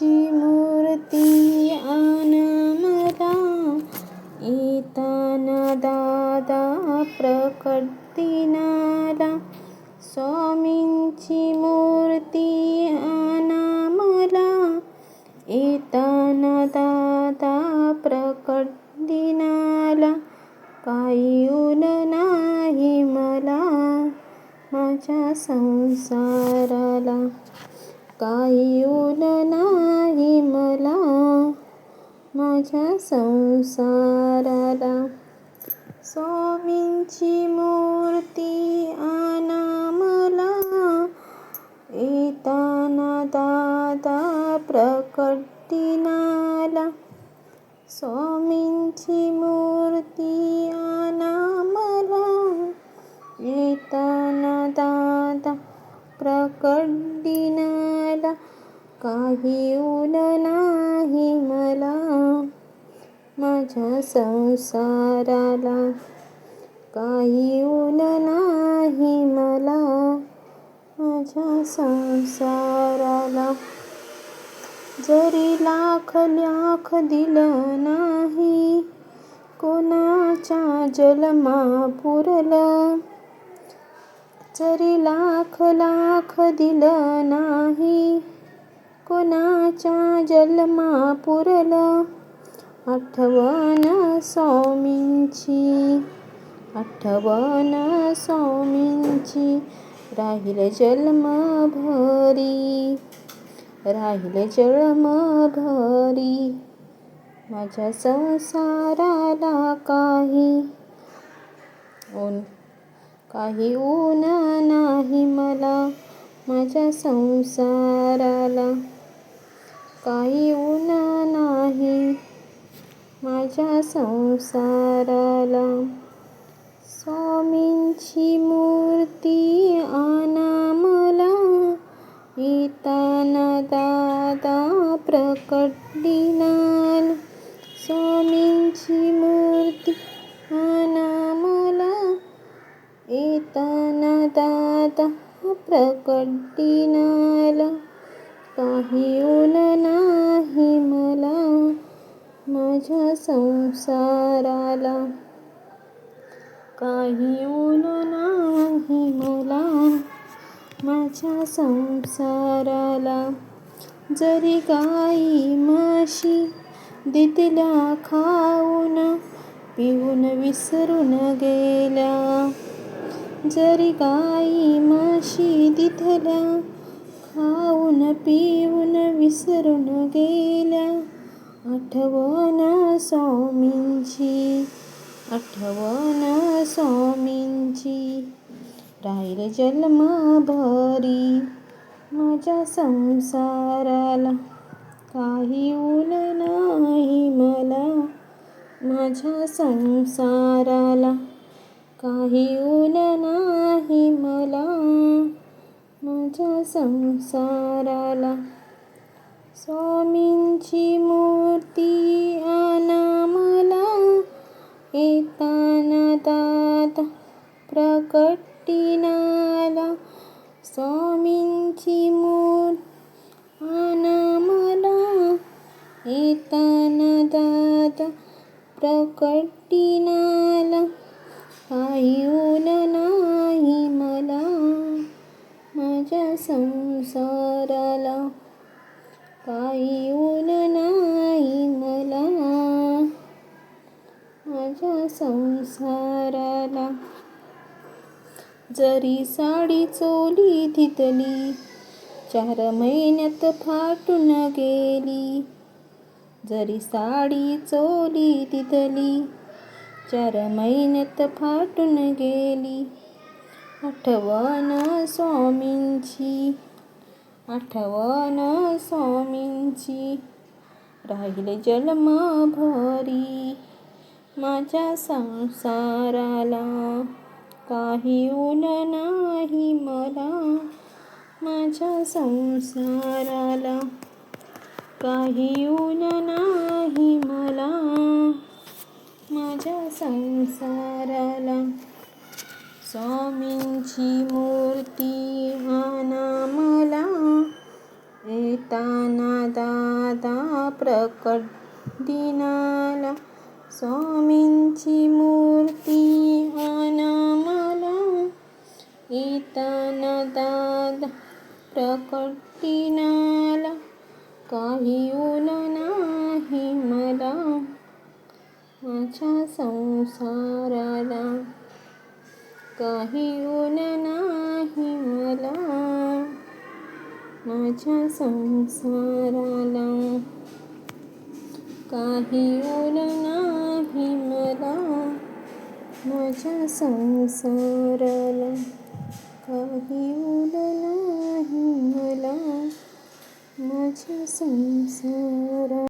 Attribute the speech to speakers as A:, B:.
A: ची मूर्ती आण मला येताना दादा प्रकट दिनाला स्वामींची मूर्ती आना मला येताना दादा प्रकट दिनाला. काही नाही मला माझ्या संसाराला. काही ऊन नाही मला माझ्या संसाराला. स्वामींची मूर्ती आणा मला. येताना दादा प्रकट दिनाला स्वामींची मूर्ती प्रकट दिनाला काही उल नाही मला. माझ्या संसाराला काही उल नाही मला. माझ्या संसाराला जरी लाख लाख दिलं नाही कोणाच्या जलमा पुरलं? जरी लाख लाख दिलं नाही कोणाच्या जन्मा पुरलं आठवण स्वामींची आठवण स्वामींची. राहील जन्मभरी राहील जन्मभरी. माझ्या संसाराला काही ओन काही ऊन नाही मला माझ्या संसाराला. काही ऊन नाही माझ्या संसाराला. स्वामींची मूर्ती आणा मला येताना दादा प्रकट दिनाल. स्वामींची मूर्ती येताना दादा प्रकट काही ऊन नाही मला माझ्या संसाराला. काही ऊन नाही मला माझ्या संसाराला. जरी गाई माशी दितल्या खाऊन पिऊन विसरून गेल्या जरी गाई माशी दितल्या खाऊन पिऊन विसरून गेल्या. आठवण स्वामींची आठवण स्वामींची राहील जन्मभरी माझ्या संसाराला. काही ऊन नाही मला माझ्या संसाराला. काही ऊन नाही मला. माझ्या संसाराला स्वामींची मूर्ती आणा मला. येताना दादा प्रकटिनाला स्वामींची मूर आणा मला. येताना दादा प्रकटिनाला काही ऊन नाही मला माझ्या संसाराला. काही ऊन नाही मला माझ्या संसाराला. जरी साडी चोली तिथली चार महिन्यात फाटून गेली. जरी साडी चोली तिथली चार महिन्यात फाटून गेली. आठवण स्वामींची आठवण स्वामींची. राहिले जन्मभरी माझ्या संसाराला काही ऊन नाही मला. माझ्या संसाराला काही ऊन नाही मला. माझ्या संसाराला. स्वामींची मूर्ती आणा मला. येताना दादा प्रकट दिनाला. स्वामींची मूर्ती आणा मला. येताना दादा प्रकट दिनाला. काही माझ्या संसाराला काही ऊन नाही मला. माझ्या संसाराला काही ऊन नाही मला. माझ्या संसाराला काही ऊन नाही मला. माझ्या संसारा